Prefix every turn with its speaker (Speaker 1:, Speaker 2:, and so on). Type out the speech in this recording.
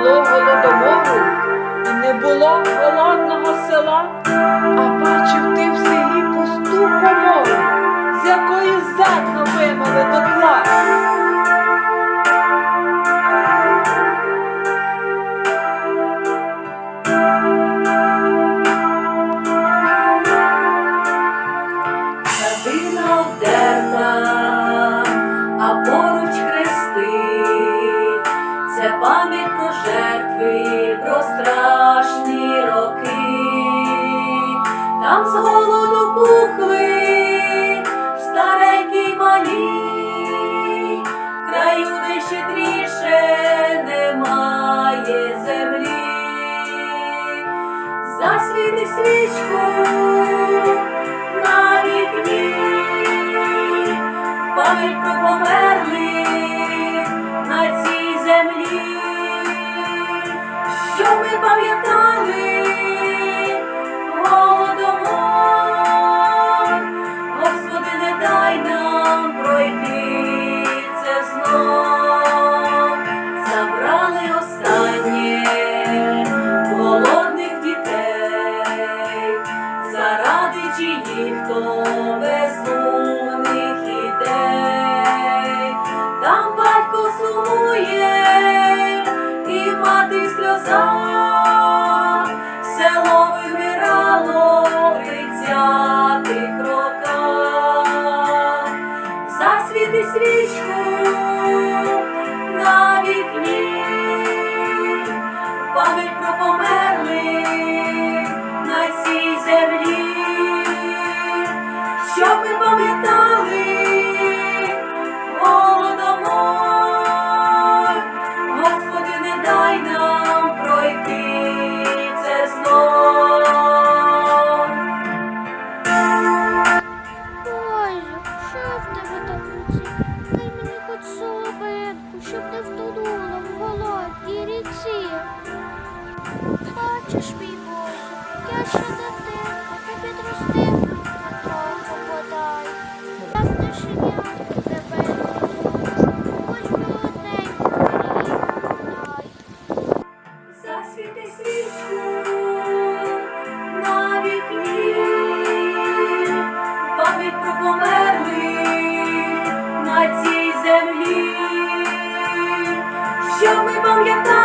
Speaker 1: було
Speaker 2: голодомору і не було голодного. Засвіти свічку заради чиїх то безумних ідей, там батько сумує і мати в сльозах, село вимирало в тридцятих засвіти свічку на вікні, пам'ять про на цій землі, щоб не
Speaker 3: втонула в голодній ріці. Бачиш, мій Боже, я ще дитинка, не підростив трохи подай. Так не шинятку тебе хоч мені дай.
Speaker 2: Засвіти свічку на вікні, пам'ять про на цій землі, pamiętam.